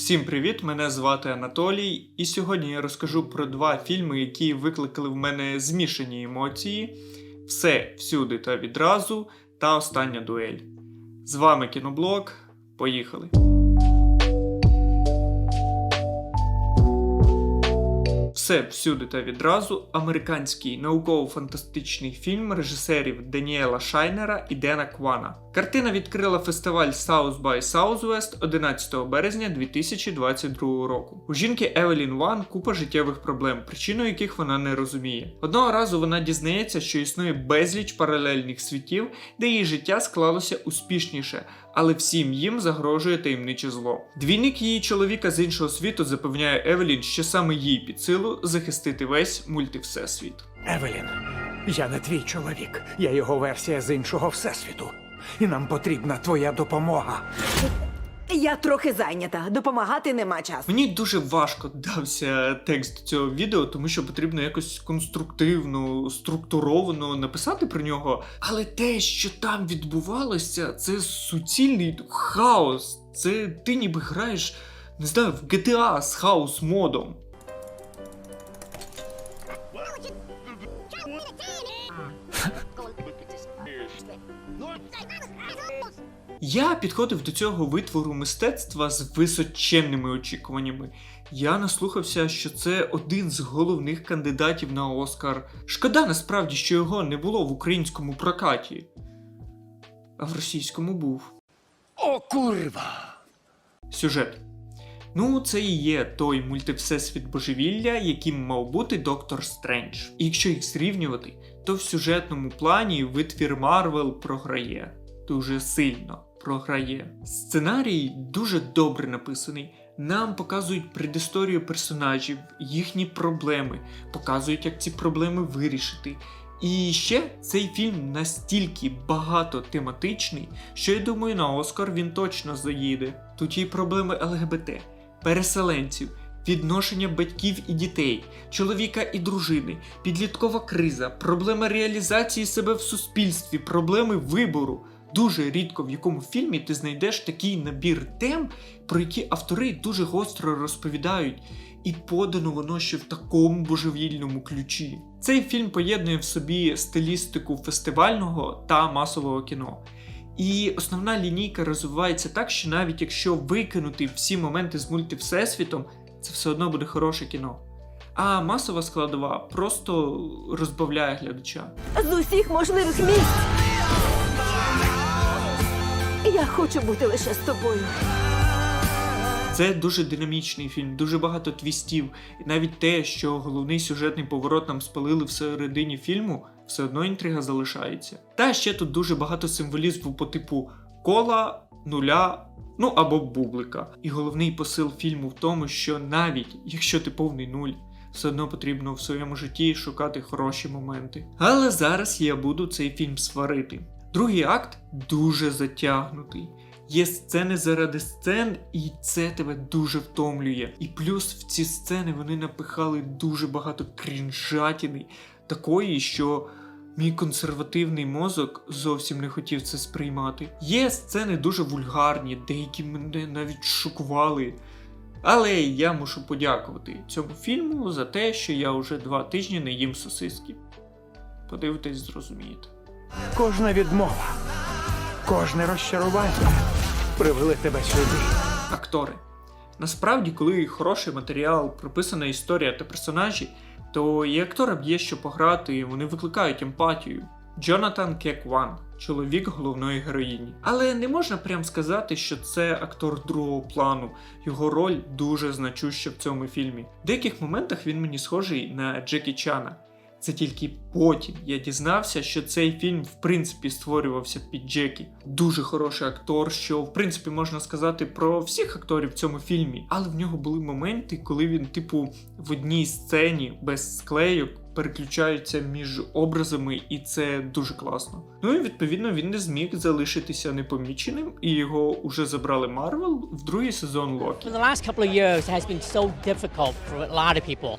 Всім привіт! Мене звати Анатолій, і сьогодні я розкажу про два фільми, які викликали в мене змішані емоції: Все всюди та відразу та Остання дуель. З вами кіноблог. Поїхали! Все всюди та відразу американський науково-фантастичний фільм режисерів Даніела Шайнера і Дена Квана. Картина відкрила фестиваль South by Southwest 11 березня 2022 року. У жінки Евелін Ван купа життєвих проблем, причину яких вона не розуміє. Одного разу вона дізнається, що існує безліч паралельних світів, де її життя склалося успішніше, але всім їм загрожує таємниче зло. Двійник її чоловіка з іншого світу запевняє Евелін, що саме їй під силу захистити весь мультивсесвіт. Евелін, я не твій чоловік. Я його версія з іншого всесвіту. І нам потрібна твоя допомога. Я трохи зайнята, допомагати нема часу. Мені дуже важко дався текст цього відео, тому що потрібно якось конструктивно, структуровано написати про нього. Але те, що там відбувалося, це суцільний хаос. Це ти ніби граєш, не знаю, в GTA з хаос модом. Я підходив до цього витвору мистецтва з височенними очікуваннями. Я наслухався, що це один з головних кандидатів на Оскар. Шкода насправді, що його не було в українському прокаті, а в російському був. О, курва! Сюжет. Ну, це і є той мультивсесвіт божевілля, яким мав бути Доктор Стрендж. І якщо їх зрівнювати, то в сюжетному плані витвір Марвел програє. Дуже сильно програє. Сценарій дуже добре написаний. Нам показують предісторію персонажів, їхні проблеми, показують, як ці проблеми вирішити. І ще цей фільм настільки багато тематичний, що я думаю, на Оскар він точно заїде. Тут є проблеми ЛГБТ, переселенців, відношення батьків і дітей, чоловіка і дружини, підліткова криза, проблема реалізації себе в суспільстві, проблеми вибору. Дуже рідко в якому фільмі ти знайдеш такий набір тем, про які автори дуже гостро розповідають, і подано воно ще в такому божевільному ключі. Цей фільм поєднує в собі стилістику фестивального та масового кіно. І основна лінійка розвивається так, що навіть якщо викинути всі моменти з мультивсесвітом, це все одно буде хороше кіно. А масова складова просто розбавляє глядача. З усіх можливих місць. Я хочу бути лише з тобою. Це дуже динамічний фільм, дуже багато твістів. І навіть те, що головний сюжетний поворот нам спалили всередині фільму, все одно інтрига залишається. Та ще тут дуже багато символізму по типу кола, нуля. Ну або бублика. І головний посил фільму в тому, що навіть якщо ти повний нуль, все одно потрібно в своєму житті шукати хороші моменти. Але зараз я буду цей фільм сварити. Другий акт дуже затягнутий. Є сцени заради сцен, і це тебе дуже втомлює. І плюс в ці сцени вони напихали дуже багато крінжатіни, такої, що мій консервативний мозок зовсім не хотів це сприймати. Є сцени дуже вульгарні, деякі мене навіть шокували. Але я мушу подякувати цьому фільму за те, що я вже два тижні не їм сосиски. Подивитесь, зрозумієте. Кожна відмова, кожне розчарування привели тебе сюди. Актори. Насправді, коли хороший матеріал, прописана історія та персонажі, то і акторам є що пограти, і вони викликають емпатію. Джонатан Кек Ван, чоловік головної героїні. Але не можна прям сказати, що це актор другого плану. Його роль дуже значуща в цьому фільмі. В деяких моментах він мені схожий на Джекі Чана. Це тільки потім я дізнався, що цей фільм в принципі створювався під Джекі. Дуже хороший актор, що в принципі можна сказати про всіх акторів в цьому фільмі. Але в нього були моменти, коли він, типу, в одній сцені без склейок переключається між образами, і це дуже класно. Ну і відповідно він не зміг залишитися непоміченим, і його уже забрали Марвел в другий сезон Локі. For the last couple of years has been so difficult for a lot of people.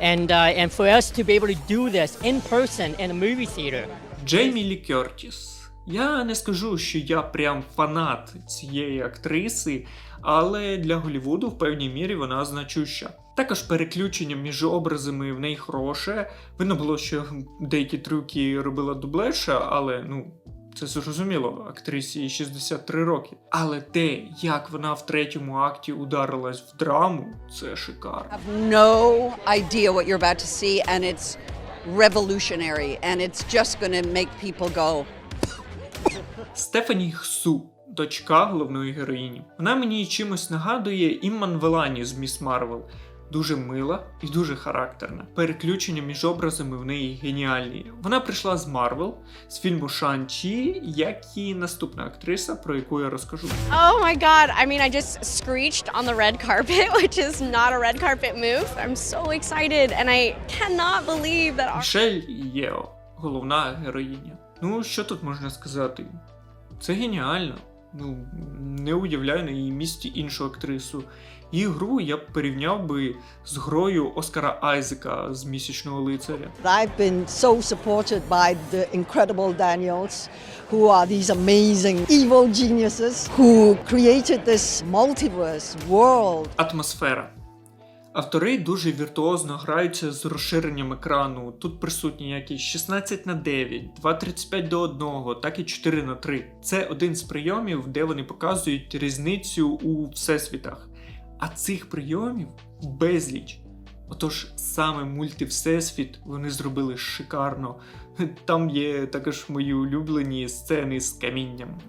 And, uh, and for us to be able to do this in person in a movie theater, Джеймі Лі Кертіс. Я не скажу, що я прям фанат цієї актриси, але для Голлівуду в певній мірі вона значуща. Також переключення між образами в неї хороше. Видно було, що деякі трюки робила дублерша, але ну. Це зрозуміло, актрисі 63 роки. Але те, як вона в третьому акті ударилась в драму, це шикарно. have no idea what you're about to see, and it's revolutionary, and it's just going make people go. Стефані Хсу, дочка головної героїні. Вона мені чимось нагадує Імман Велані з Міс Марвел. Дуже мила і дуже характерна. Переключення між образами в неї геніальні. Вона прийшла з Марвел з фільму Шан-Чі, як і наступна актриса, про яку я розкажу. Oh my god. I mean, I just screeched on the red carpet, which is not a red carpet move. I'm so excited, and I cannot believe that. Мішель Єо, головна героїня. Ну, що тут можна сказати? Це геніально. Ну, не уявляю на її місці іншу актрису. Її гру я б порівняв би з грою Оскара Айзека з місячного лицаря. I've been so supported by the incredible Daniels, who are these amazing evil geniuses who created this multiverse world. Атмосфера. Автори дуже віртуозно граються з розширенням екрану. Тут присутні як і 16 на 9, 2.35 до 1, так і 4 на 3. Це один з прийомів, де вони показують різницю у всесвітах. А цих прийомів безліч. Отож, саме мультивсесвіт вони зробили шикарно. Там є також мої улюблені сцени з камінням.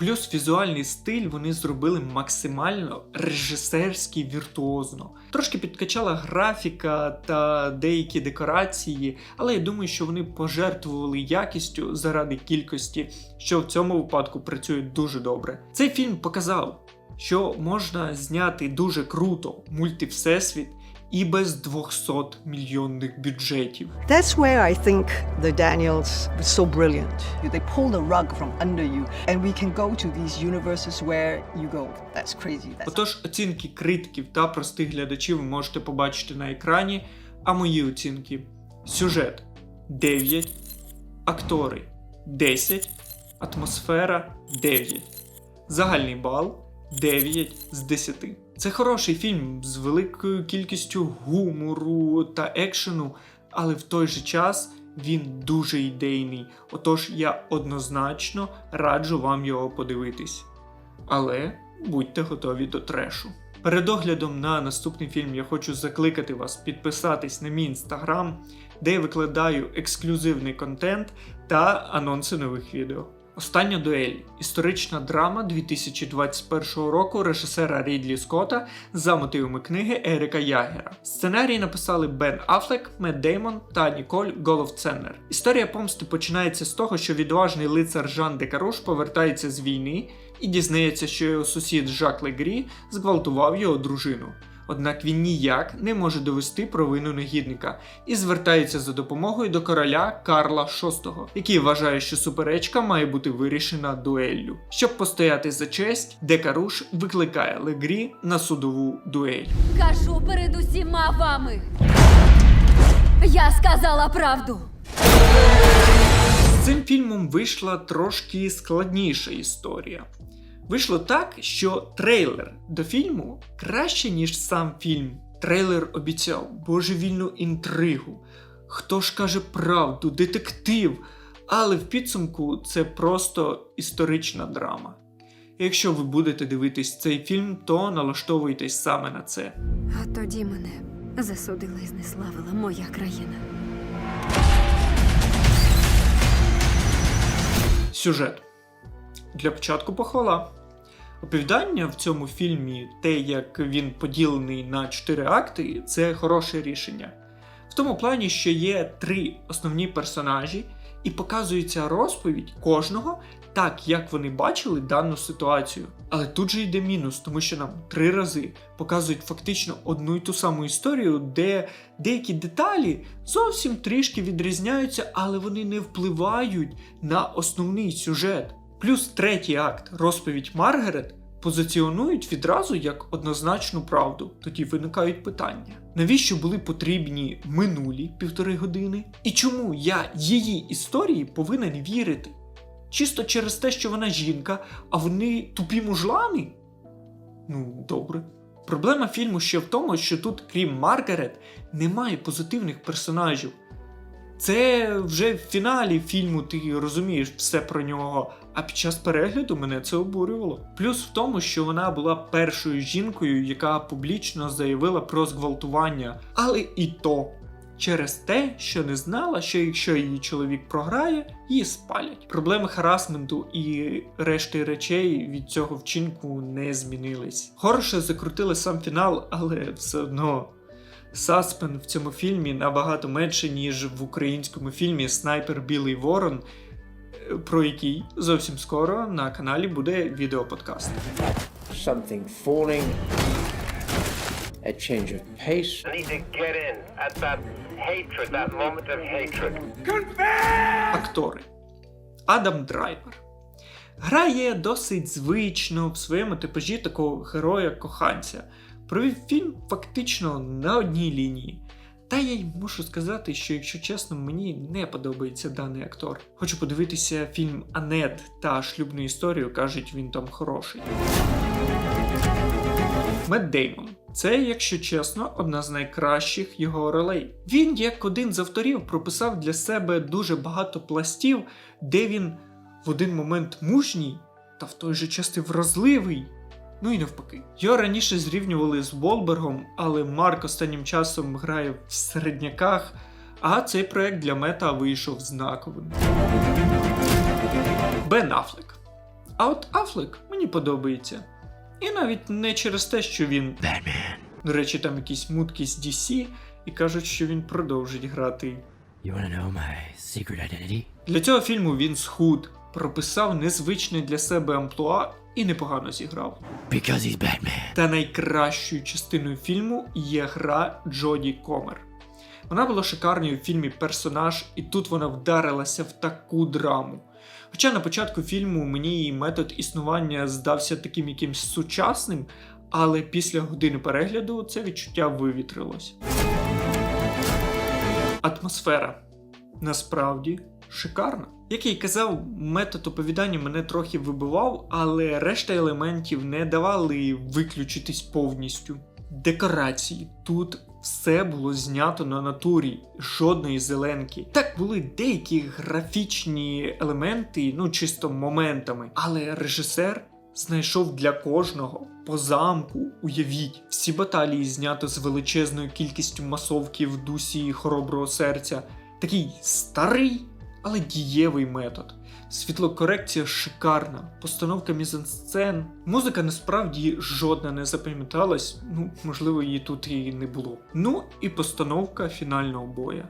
Плюс візуальний стиль вони зробили максимально режисерський віртуозно. Трошки підкачала графіка та деякі декорації, але я думаю, що вони пожертвували якістю заради кількості, що в цьому випадку працює дуже добре. Цей фільм показав, що можна зняти дуже круто мультивсесвіт і без 200 мільйонних бюджетів. That's where I think the Daniels were so brilliant. They pull the rug from under you, and we can go to these universes where you go. That's crazy. That's Отож, оцінки критиків та простих глядачів ви можете побачити на екрані, а мої оцінки: сюжет 9, актори 10, атмосфера 9, загальний бал 9 з 10. Це хороший фільм з великою кількістю гумору та екшену, але в той же час він дуже ідейний. Отож, я однозначно раджу вам його подивитись. Але будьте готові до трешу. Перед оглядом на наступний фільм я хочу закликати вас підписатись на мій інстаграм, де я викладаю ексклюзивний контент та анонси нових відео. Остання дуель історична драма 2021 року режисера Рідлі Скотта за мотивами книги Ерика Ягера. Сценарій написали Бен Аффлек, Мет Деймон та Ніколь Головценнер. Історія помсти починається з того, що відважний лицар Жан Декаруш повертається з війни і дізнається, що його сусід Жак Легрі зґвалтував його дружину. Однак він ніяк не може довести провину негідника і звертається за допомогою до короля Карла VI, який вважає, що суперечка має бути вирішена дуеллю. Щоб постояти за честь, Декаруш викликає Легрі на судову дуель. Кажу перед усіма вами. Я сказала правду. З цим фільмом вийшла трошки складніша історія. Вийшло так, що трейлер до фільму краще, ніж сам фільм. Трейлер обіцяв божевільну інтригу. Хто ж каже правду, детектив. Але в підсумку це просто історична драма. Якщо ви будете дивитись цей фільм, то налаштовуйтесь саме на це. А тоді мене засудила і знеславила моя країна. Сюжет. Для початку похвала. Оповідання в цьому фільмі, те, як він поділений на чотири акти, це хороше рішення. В тому плані, що є три основні персонажі, і показується розповідь кожного так, як вони бачили дану ситуацію. Але тут же йде мінус, тому що нам три рази показують фактично одну й ту саму історію, де деякі деталі зовсім трішки відрізняються, але вони не впливають на основний сюжет. Плюс третій акт, розповідь Маргарет, позиціонують відразу як однозначну правду. Тоді виникають питання. Навіщо були потрібні минулі півтори години? І чому я її історії повинен вірити? Чисто через те, що вона жінка, а вони тупі мужлани? Ну, добре. Проблема фільму ще в тому, що тут, крім Маргарет, немає позитивних персонажів. Це вже в фіналі фільму ти розумієш все про нього, а під час перегляду мене це обурювало. Плюс в тому, що вона була першою жінкою, яка публічно заявила про зґвалтування, але і то через те, що не знала, що якщо її чоловік програє, її спалять. Проблеми харасменту і решти речей від цього вчинку не змінились. Хороше закрутили сам фінал, але все одно. Саспен в цьому фільмі набагато менше, ніж в українському фільмі Снайпер Білий Ворон, про який зовсім скоро на каналі буде відеоподкаст. something falling, a change of pace. I need to get in at that hatred, that moment of hatred. Актори Адам Драйвер грає досить звично в своєму типажі такого героя-коханця. Провів фільм фактично на одній лінії. Та я й можу сказати, що, якщо чесно, мені не подобається даний актор. Хочу подивитися фільм Анет та шлюбну історію, кажуть, він там хороший. Мет Деймон. Це, якщо чесно, одна з найкращих його ролей. Він, як один з авторів, прописав для себе дуже багато пластів, де він в один момент мужній, та в той же час і вразливий. Ну і навпаки. Його раніше зрівнювали з Волбергом, але Марк останнім часом грає в середняках, а цей проект для мета вийшов знаковим. Бен Афлек. А от Афлек мені подобається. І навіть не через те, що він. Batman. До речі, там якісь мутки з DC, і кажуть, що він продовжить грати. You wanna know my secret identity? Для цього фільму він схуд, прописав незвичне для себе амплуа і непогано зіграв. Because he's Batman. Та найкращою частиною фільму є гра Джоді Комер. Вона була шикарною в фільмі Персонаж, і тут вона вдарилася в таку драму. Хоча на початку фільму мені її метод існування здався таким якимсь сучасним, але після години перегляду це відчуття вивітрилось. Атмосфера насправді шикарна. Як я й казав, метод оповідання мене трохи вибивав, але решта елементів не давали виключитись повністю. Декорації тут все було знято на натурі, жодної зеленки. Так були деякі графічні елементи, ну чисто моментами, але режисер знайшов для кожного по замку. Уявіть, всі баталії знято з величезною кількістю масовки в дусі хороброго серця. Такий старий, але дієвий метод. Світлокорекція шикарна, постановка мізансцен. Музика насправді жодна не запам'яталась, ну, можливо, її тут і не було. Ну і постановка фінального боя.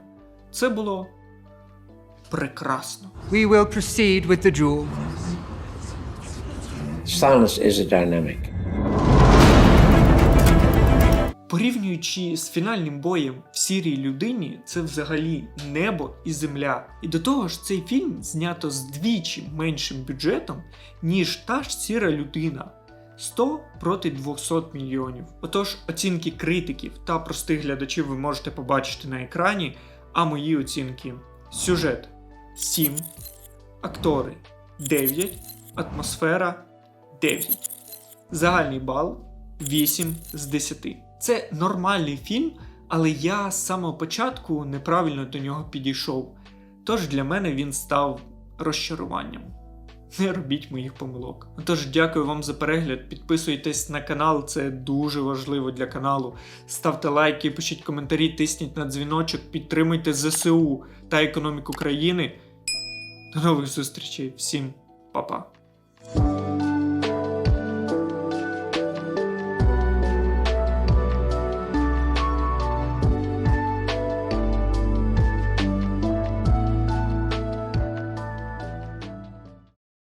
Це було прекрасно. We will proceed with the duel. Silence is a dynamic. Порівнюючи з фінальним боєм в сірій людині, це взагалі небо і земля. І до того ж, цей фільм знято з двічі меншим бюджетом, ніж та ж сіра людина. 100 проти 200 мільйонів. Отож, оцінки критиків та простих глядачів ви можете побачити на екрані, а мої оцінки: сюжет 7, актори 9, атмосфера 9. Загальний бал 8 з 10. Це нормальний фільм, але я з самого початку неправильно до нього підійшов. Тож для мене він став розчаруванням. Не робіть моїх помилок. Тож дякую вам за перегляд. Підписуйтесь на канал, це дуже важливо для каналу. Ставте лайки, пишіть коментарі, тисніть на дзвіночок, підтримуйте ЗСУ та економіку країни. До нових зустрічей, всім па-па.